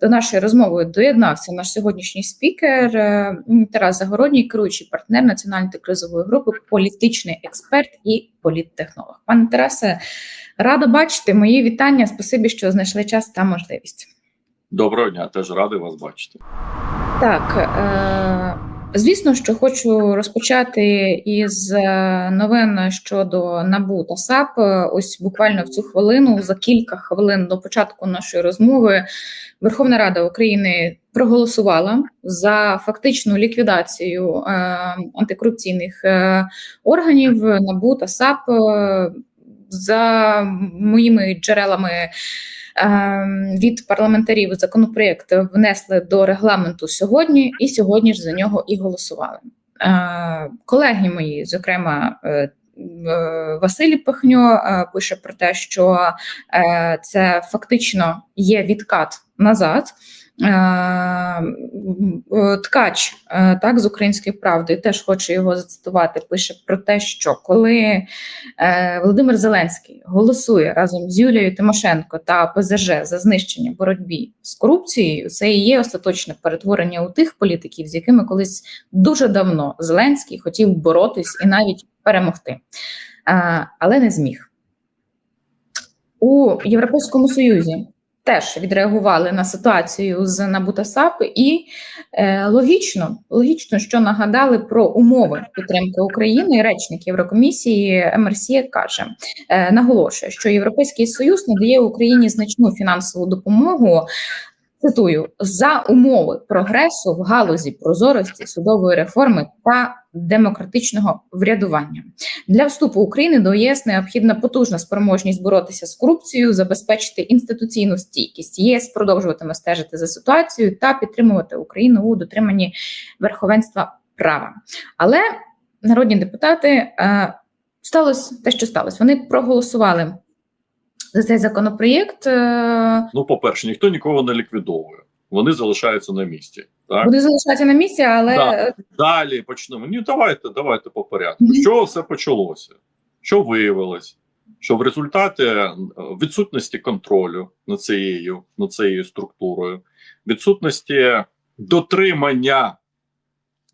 До нашої розмови доєднався наш сьогоднішній спікер е, Тарас Загородній, керуючий партнер національної кризової групи, політичний експерт і політтехнолог. Пане Тарасе, рада бачити мої вітання. Спасибі, що знайшли час та можливість. Доброго дня, теж радий вас бачити. Так, е, звісно, що хочу розпочати із е, новин щодо НАБУ та САП. Ось буквально в цю хвилину, за кілька хвилин до початку нашої розмови, Верховна Рада України проголосувала за фактичну ліквідацію е, антикорупційних е, органів НАБУ та САП. За моїми джерелами Ем, від парламентарів законопроєкт внесли до регламенту сьогодні, і сьогодні ж за нього і голосували. Е, колеги мої, зокрема, е, е, Василь Пихньо пише про те, що це фактично є відкат назад. Е, е, ткач е, так з української правди. Теж хочу його зацитувати. Пише про те, що коли Володимир Зеленський голосує разом з Юлією Тимошенко та ПЗЖ за знищення боротьбі з корупцією, це і є остаточне перетворення у тих політиків, з якими колись дуже давно Зеленський хотів боротись і навіть перемогти, але не зміг. У Європейському Союзі теж відреагували на ситуацію з Набутасап, і е, логічно, логічно, що нагадали про умови підтримки України. Речник Єврокомісії МРСІ каже, е, наголошує, що Європейський Союз надає Україні значну фінансову допомогу Цитую за умови прогресу в галузі прозорості судової реформи та демократичного врядування для вступу України до ЄС необхідна потужна спроможність боротися з корупцією, забезпечити інституційну стійкість. ЄС продовжуватиме стежити за ситуацією та підтримувати Україну у дотриманні верховенства права. Але народні депутати е, сталося те, що сталося. Вони проголосували за цей законопроєкт. Е, ну, по-перше, ніхто нікого не ліквідовує. Вони залишаються на місці. Так? Вони залишаються на місці, але да. далі почнемо. Ні, давайте, давайте по порядку. -hmm. Що все почалося? Що виявилось? Що в результаті е, відсутності контролю над цією над цією структурою, відсутності дотримання,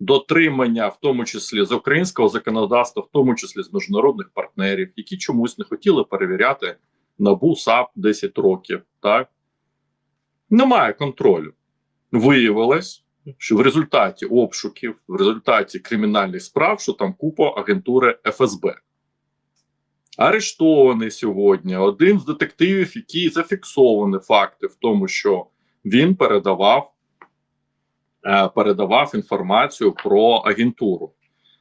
дотримання, в тому числі з українського законодавства, в тому числі з міжнародних партнерів, які чомусь не хотіли перевіряти набу САП 10 років. так Немає контролю. Виявилось, що в результаті обшуків, в результаті кримінальних справ, що там купа агентури ФСБ. Арештований сьогодні один з детективів, який зафіксовані факти в тому, що він передавав е, передавав інформацію про агентуру.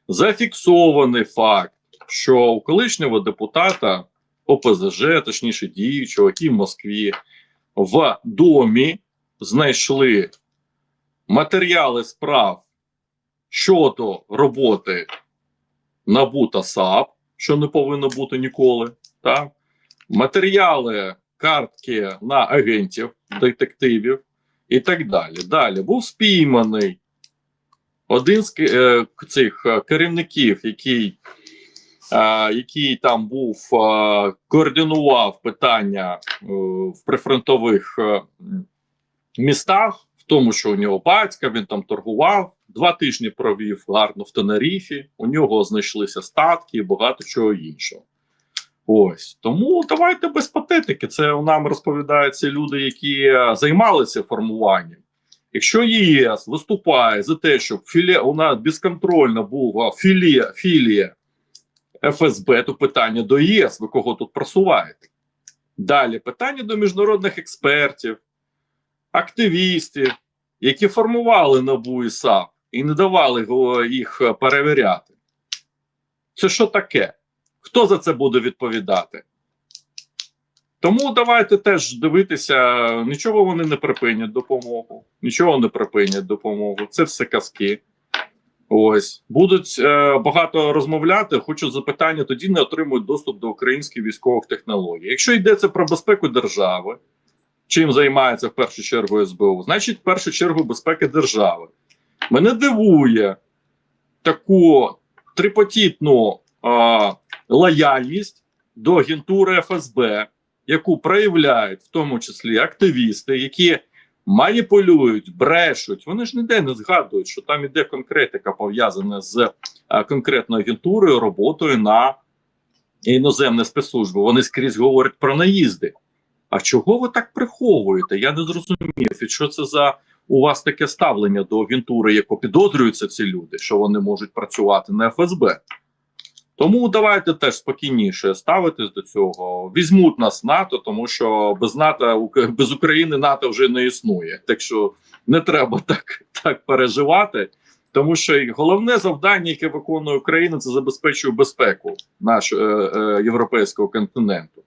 Зафіксований факт, що у колишнього депутата ОПЗЖ, точніше діючого, які в Москві в домі знайшли матеріали справ щодо роботи НАБУ та САП, що не повинно бути ніколи. Так? Матеріали картки на агентів, детективів і так далі. Далі був спійманий один з е, цих е, керівників, який який там був координував питання е, в прифронтових е, містах, в тому, що у нього батька він там торгував. Два тижні провів гарно в Тенеріфі. У нього знайшлися статки і багато чого іншого. Ось тому давайте без патетики. Це нам розповідають люди, які е, займалися формуванням. Якщо ЄС виступає за те, щоб філія у нас безконтрольно була філія філія ФСБ, то питання до ЄС, ви кого тут просуваєте? Далі питання до міжнародних експертів, активістів, які формували НАБУ і САП і не давали їх перевіряти. Це що таке? Хто за це буде відповідати? Тому давайте теж дивитися, нічого вони не припинять допомогу, нічого не припинять допомогу. Це все казки. Ось будуть е, багато розмовляти. Хочу запитання, тоді не отримують доступ до українських військових технологій. Якщо йдеться про безпеку держави, чим займається в першу чергу СБУ, значить, в першу чергу безпеки держави. Мене дивує таку трипотітну е, лояльність до агентури ФСБ, яку проявляють в тому числі активісти, які маніпулюють, брешуть. Вони ж ніде не згадують, що там іде конкретика пов'язана з е, конкретною агентурою, роботою на іноземне спецслужби. Вони скрізь говорять про наїзди. А чого ви так приховуєте? Я не зрозумів. І що це за у вас таке ставлення до агентури, яку підозрюються ці люди, що вони можуть працювати на ФСБ? Тому давайте теж спокійніше ставитись до цього. Візьмуть нас НАТО, тому що без НАТО без України НАТО вже не існує. Так що не треба так, так переживати. Тому що головне завдання, яке виконує Україна, це забезпечує безпеку нашого е, е, європейського континенту.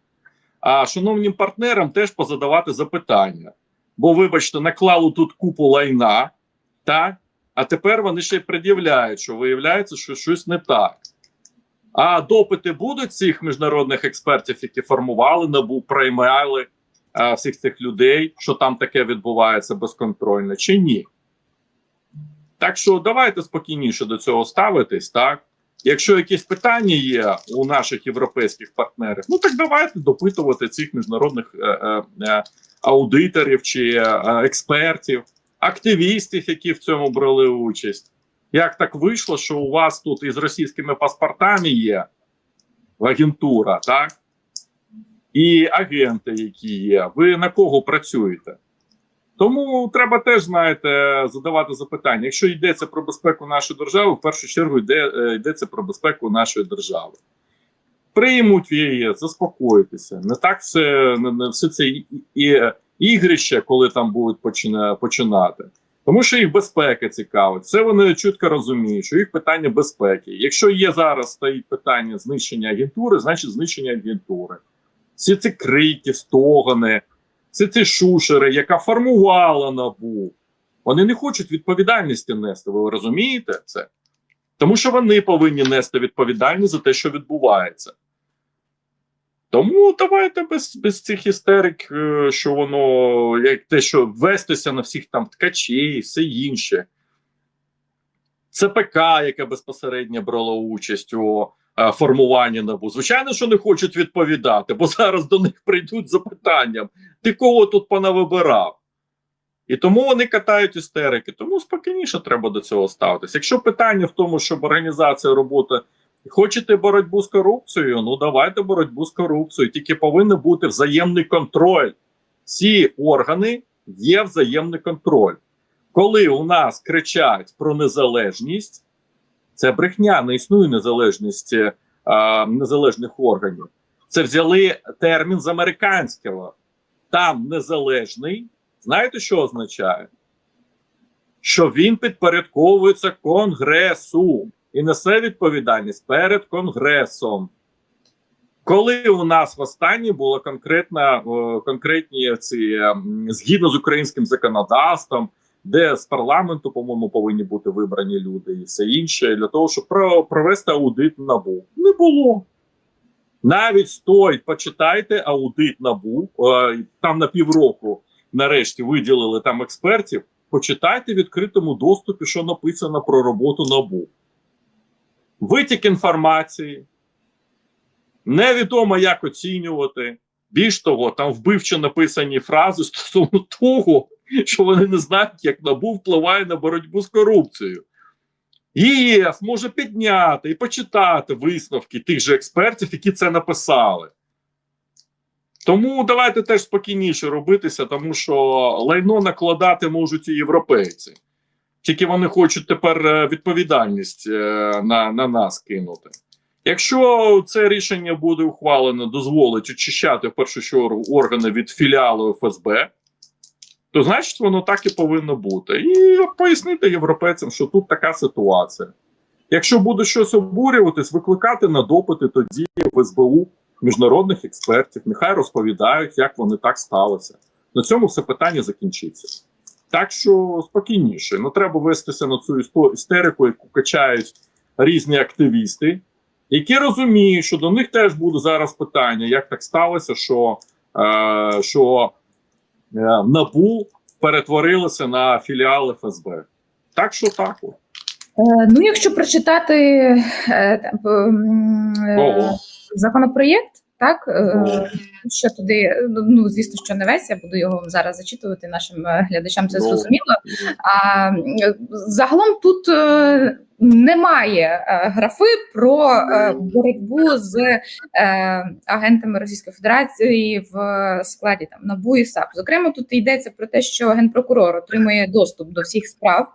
А шановним партнерам теж позадавати запитання. Бо, вибачте, наклали тут купу лайна, так? а тепер вони ще й пред'являють, що виявляється, що щось не так. А допити будуть цих міжнародних експертів, які формували, набу приймали а, всіх цих людей, що там таке відбувається безконтрольно, чи ні? Так що давайте спокійніше до цього ставитись, так? Якщо якісь питання є у наших європейських партнерів, ну так давайте допитувати цих міжнародних е, е, е, аудиторів чи е, е, експертів, активістів, які в цьому брали участь. Як так вийшло, що у вас тут із російськими паспортами є агентура, так? І агенти, які є. Ви на кого працюєте? Тому треба теж, знаєте, задавати запитання. Якщо йдеться про безпеку нашої держави, в першу чергу йде, е, йдеться про безпеку нашої держави. Приймуть ЄС, заспокойтеся. Не так все, не, не все це і, і, ігрище, коли там будуть почина, починати. Тому що їх безпека цікавить. Це вони чітко розуміють, що їх питання безпеки. Якщо є зараз стоїть питання знищення агентури, значить знищення агентури. Всі ці крики, стогани, всі ці шушери, яка формувала набу. Вони не хочуть відповідальності нести. Ви розумієте це? Тому що вони повинні нести відповідальність за те, що відбувається. Тому давайте без, без цих істерик, е, що воно як те, що вестися на всіх там ткачей, все інше. ЦПК, яке безпосередньо брало участь у е, формуванні набу. Звичайно, що не хочуть відповідати, бо зараз до них прийдуть запитанням: ти кого тут понавибирав? І тому вони катають істерики. Тому спокійніше треба до цього ставитися. Якщо питання в тому, щоб організація роботи хочете боротьбу з корупцією, ну давайте боротьбу з корупцією. Тільки повинен бути взаємний контроль. Всі органи є взаємний контроль. Коли у нас кричать про незалежність, це брехня, не існує незалежність е, незалежних органів. Це взяли термін з американського. Там незалежний. Знаєте, що означає? Що він підпорядковується Конгресу і несе відповідальність перед Конгресом. Коли у нас в останнє було конкретна, конкретні ці ем, згідно з українським законодавством, де з парламенту, по-моєму, повинні бути вибрані люди і все інше, для того, щоб провести аудит набу. Не було. Навіть стой, почитайте аудит набу. Е, там на півроку нарешті виділили там експертів. Почитайте в відкритому доступі, що написано про роботу набу. Витік інформації. Невідомо, як оцінювати. Більш того, там вбивчо написані фрази стосовно того, що вони не знають, як набу впливає на боротьбу з корупцією. ЄС може підняти і почитати висновки тих же експертів, які це написали. Тому давайте теж спокійніше робитися, тому що лайно накладати можуть і європейці. Тільки вони хочуть тепер е, відповідальність е, на, на нас кинути. Якщо це рішення буде ухвалено, дозволить очищати в першу чергу органи від філіалу ФСБ, то значить воно так і повинно бути. І пояснити європейцям, що тут така ситуація. Якщо буде щось обурюватись, викликати на допити тоді в СБУ міжнародних експертів, нехай розповідають, як вони так сталося. На цьому все питання закінчиться. Так що спокійніше, не треба вестися на цю істерику, яку качають різні активісти, які розуміють, що до них теж буде зараз питання, як так сталося, що, е, що е, НАБУ перетворилося на філіал ФСБ. Так що так. от. Е, Ну, якщо прочитати е, е, Ого. законопроєкт, Так е, Ну. що туди, ну звісно, що не весь. Я буду його зараз зачитувати нашим е, глядачам. Це Ну, зрозуміло. А загалом тут е, немає е, графи про е, боротьбу з е, агентами Російської Федерації в складі там НАБУ і САП. Зокрема, тут йдеться про те, що генпрокурор отримує доступ до всіх справ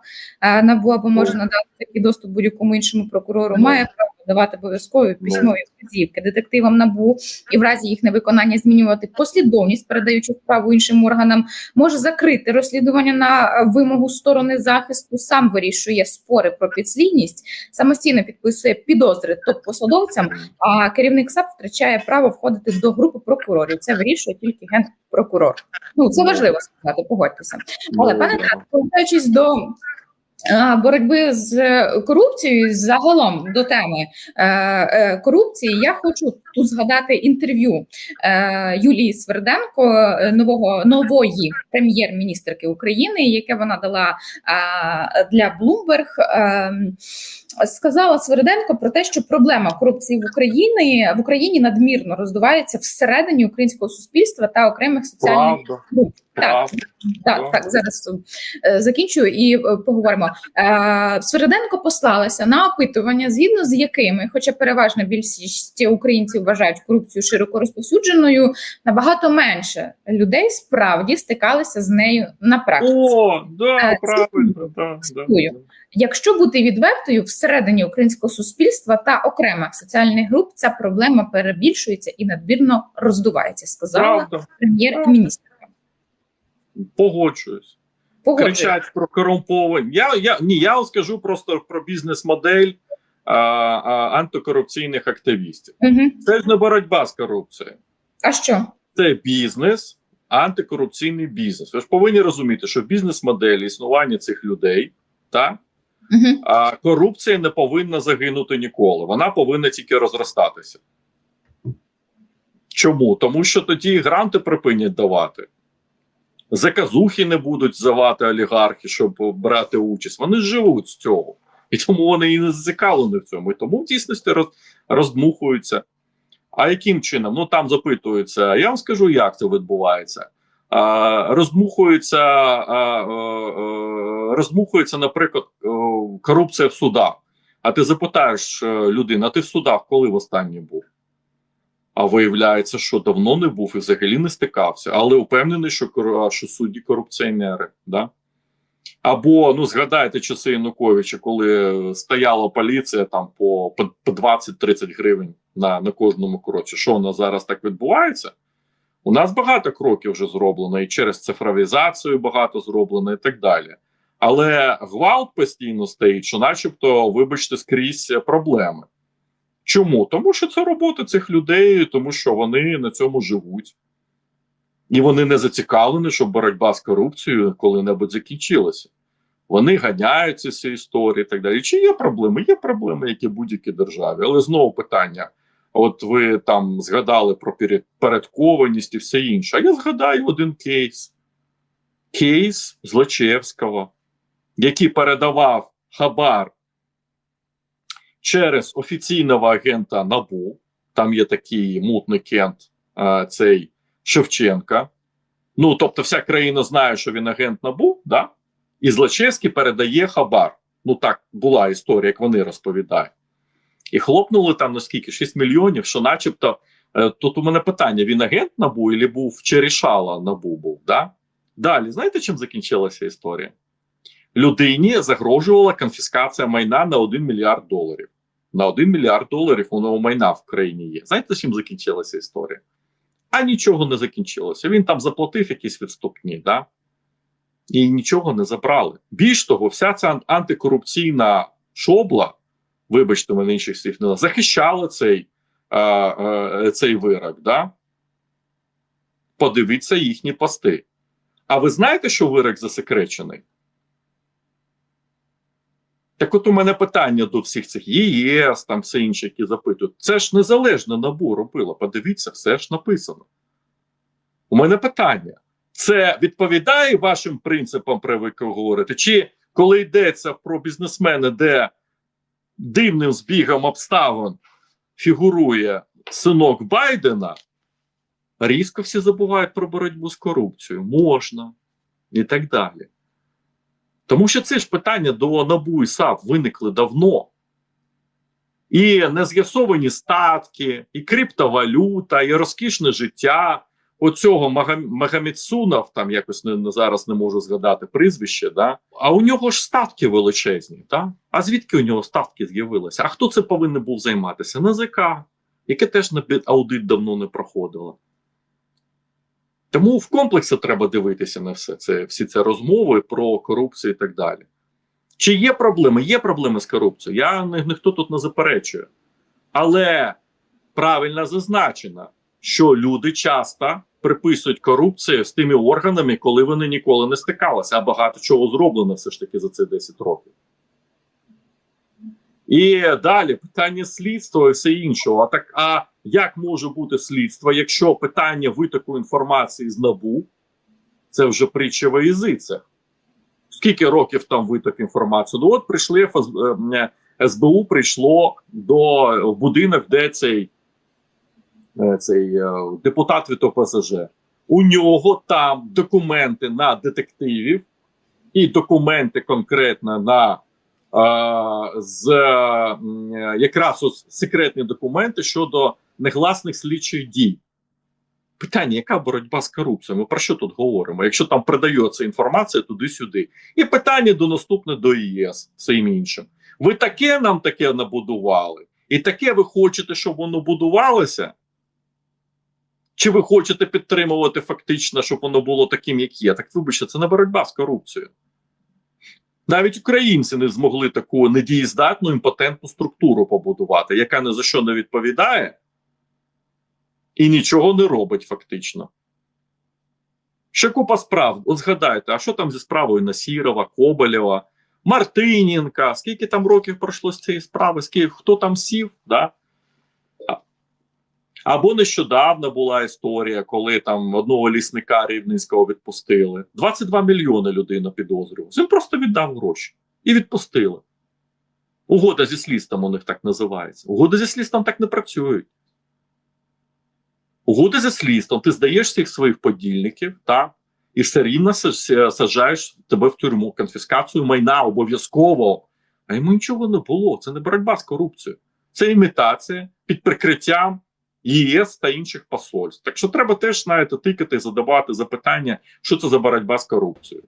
НАБУ або може надати такий доступ будь-якому іншому прокурору. Має право давати обов'язкові письмові вказівки детективам НАБУ і в разі їх невиконання змінювати послідовність, передаючи справу іншим органам, може закрити розслідування на вимогу сторони захисту, сам вирішує спори про підслідність, самостійно підписує підозри топ-посадовцям, а керівник САП втрачає право входити до групи прокурорів. Це вирішує тільки генпрокурор. Ну це важливо сказати, погодьтеся. Але пане. Повертаючись до боротьби з корупцією, загалом до теми е, е, корупції, я хочу тут згадати інтерв'ю е, Юлії Сверденко, е, нового нової прем'єр-міністрки України, яке вона дала е, для Bloomberg. Е, Сказала Сверденко про те, що проблема корупції в Україні в Україні надмірно роздувається всередині українського суспільства та окремих соціальних груп. Так. Так, так, зараз е, закінчую і е, поговоримо. Е, Свериденко послалася на опитування, згідно з якими, хоча переважна більшість українців вважають корупцію широко розповсюдженою, набагато менше людей справді стикалися з нею на практиці. О, да, правильно, да, да. Якщо бути відвертою, всередині українського суспільства та окремих соціальних груп ця проблема перебільшується і надмірно роздувається, сказала прем'єр-міністр. Погоджуюсь. Погоджуюсь. кричать про корумповані. Я, я, ні, я вам скажу просто про бізнес-модель а, а, антикорупційних активістів. Мгм. Це ж не боротьба з корупцією, А що? це бізнес, антикорупційний бізнес. Ви ж повинні розуміти, що бізнес-модель існування цих людей, так, Мгм. а корупція не повинна загинути ніколи. Вона повинна тільки розростатися. Чому? Тому що тоді гранти припинять давати. Заказухи не будуть здавати олігархи, щоб брати участь. Вони живуть з цього. І тому вони і не зацікавлені в цьому. І тому в дійсності роз, роздмухуються. А яким чином? Ну там запитуються. Я вам скажу, як це відбувається. А, роздмухується, а, а, а, роздмухується, наприклад, корупція в судах. А ти запитаєш е, людину, а ти в судах коли востаннє був? А виявляється, що давно не був і взагалі не стикався, але впевнений, що, що судді корупціонери. Да? Або ну згадайте часи Януковича, коли стояла поліція там по, по, по 20-30 гривень на, на кожному кроці. Що у нас зараз так відбувається? У нас багато кроків вже зроблено, і через цифровізацію багато зроблено, і так далі. Але гвалт постійно стоїть, що, начебто, вибачте, скрізь проблеми. Чому? Тому що це робота цих людей, тому що вони на цьому живуть. І вони не зацікавлені, щоб боротьба з корупцією коли-небудь закінчилася. Вони ганяються ці історії і так далі. Чи є проблеми? Є проблеми, як і будь-якій державі. Але знову питання: от ви там згадали про передкованість і все інше. А я згадаю один кейс: кейс Злочевського, який передавав хабар через офіційного агента НАБУ. Там є такий мутний кент, а, цей Шевченка. Ну, тобто, вся країна знає, що він агент НАБУ, да? і Злочевський передає хабар. Ну, так була історія, як вони розповідають. І хлопнули там наскільки 6 мільйонів, що, начебто, е, тут у мене питання: він агент НАБУ і був Чарішала НАБУ був? Да? Далі, знаєте, чим закінчилася історія? Людині загрожувала конфіскація майна на 1 мільярд доларів. На 1 мільярд доларів воно майна в країні є. Знаєте, чим закінчилася історія? А нічого не закінчилося. Він там заплатив якісь відступні, да? і нічого не забрали. Більш того, вся ця антикорупційна шобла, вибачте, мене інших слів не захищала цей, а, а, цей вирок. Да? Подивіться їхні пости. А ви знаєте, що вирок засекречений? Так от у мене питання до всіх цих ЄС, там все інше, які запитують. Це ж незалежно набу робило. Подивіться, все ж написано. У мене питання: це відповідає вашим принципам, про які ви говорите? Чи коли йдеться про бізнесмени, де дивним збігом обставин фігурує синок Байдена, різко всі забувають про боротьбу з корупцією. Можна і так далі. Тому що це ж питання до НАБУ і САП виникли давно. І нез'ясовані статки, і криптовалюта, і розкішне життя оцього Магам- там якось не, зараз не можу згадати прізвище, да? а у нього ж статки величезні. Да? А звідки у нього статки з'явилися? А хто це повинен був займатися? НАЗК, яке теж на аудит давно не проходило. Тому в комплексі треба дивитися на все це, всі ці розмови про корупцію і так далі. Чи є проблеми? Є проблеми з корупцією. Я ніхто тут не заперечує. Але правильно зазначено, що люди часто приписують корупцію з тими органами, коли вони ніколи не стикалися, а багато чого зроблено все ж таки за ці 10 років. І далі питання слідства і все іншого. А так, а як може бути слідство, якщо питання витоку інформації з НАБУ це вже притча в язицях? Скільки років там виток інформації? Ну от прийшли е, СБУ прийшло до будинок, де цей, е, цей е, депутат від ОПСЖ. У нього там документи на детективів і документи конкретно на е, з е, якраз секретні документи щодо негласних слідчих дій. Питання, яка боротьба з корупцією? Ми про що тут говоримо? Якщо там передається інформація туди-сюди, і питання до наступне до ЄС всім іншим. Ви таке нам таке набудували, і таке ви хочете, щоб воно будувалося? Чи ви хочете підтримувати фактично, щоб воно було таким, як є? Так вибачте, це не боротьба з корупцією. Навіть українці не змогли таку недієздатну імпотентну структуру побудувати, яка ні за що не відповідає і нічого не робить фактично. Ще купа справ. От згадайте, а що там зі справою Насірова, Коболєва, Мартиненка? Скільки там років пройшло з цієї справи? Скільки хто там сів? Да? Або нещодавно була історія, коли там одного лісника рівненського відпустили. 22 мільйони людина підозрювалася. Він просто віддав гроші і відпустили. Угода зі слідством у них так називається. Угоди зі слідством так не працюють. Угоди зі слідством, ти здаєш всіх своїх подільників, так, і все рівно саджаєш тебе в тюрму, конфіскацію майна обов'язково. А йому нічого не було. Це не боротьба з корупцією, це імітація під прикриттям ЄС та інших посольств. Так що треба теж знаєте, тикати, задавати запитання, що це за боротьба з корупцією.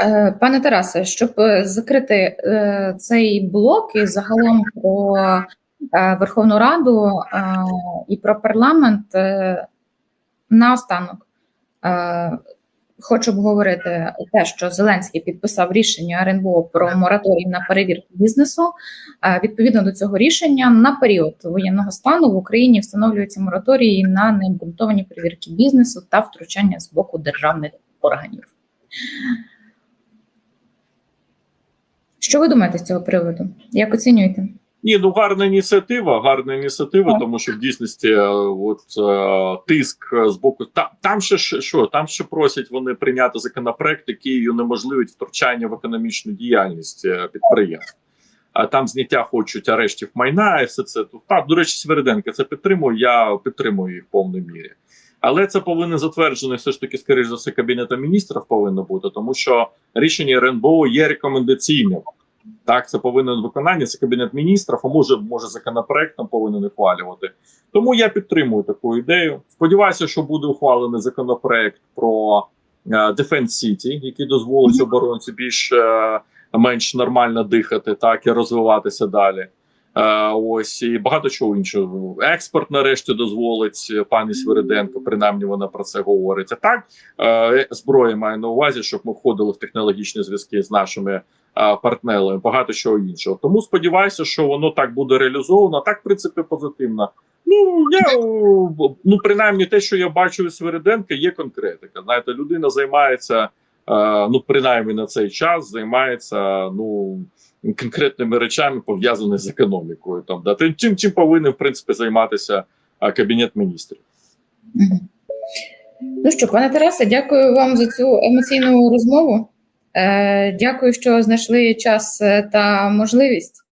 Е, Пане Тарасе, щоб е, закрити е, цей блок і загалом про Верховну Раду і про парламент, наостанок хочу обговорити те, що Зеленський підписав рішення РНБО про мораторій на перевірку бізнесу. Е, Відповідно до цього рішення, на період воєнного стану в Україні встановлюються мораторії на необґрунтовані перевірки бізнесу та втручання з боку державних органів. Що ви думаєте з цього приводу? Як оцінюєте? Ні, ну гарна ініціатива, гарна ініціатива, Так. тому що в дійсності е, от, е, тиск е, з боку та, там ще що, там ще просять вони прийняти законопроект, який унеможливить втручання в економічну діяльність підприємств. А там зняття хочуть арештів майна, і все це. Так, до речі, Свериденка це підтримує. Я підтримую їх в повній мірі. Але це повинен затверджений все ж таки, скоріш за все, кабінетом міністрів повинно бути, тому що рішення РНБО є рекомендаційним. Так, це повинен виконання, це кабінет міністрів, а може, може законопроектом повинен ухвалювати. Тому я підтримую таку ідею. Сподіваюся, що буде ухвалений законопроект про е, Defense City, який дозволить оборонці більш е, менш нормально дихати, так і розвиватися далі. Е, ось і багато чого іншого. Експорт нарешті дозволить пані Свириденко, принаймні вона про це говорить. А так зброя має на увазі, щоб ми входили в технологічні зв'язки з нашими партнерами, багато чого іншого. Тому сподіваюся, що воно так буде реалізовано. Так, в принципі, позитивно. Ну я ну принаймні, те, що я бачу у Свириденка, є конкретика. Знаєте, людина займається. Ну, принаймні на цей час займається ну конкретними речами, пов'язаними з економікою. Там да тим, чим, чим повинен в принципі займатися кабінет міністрів. Ну що, пане Тарасе, дякую вам за цю емоційну розмову. Е, Дякую, що знайшли час е, та можливість.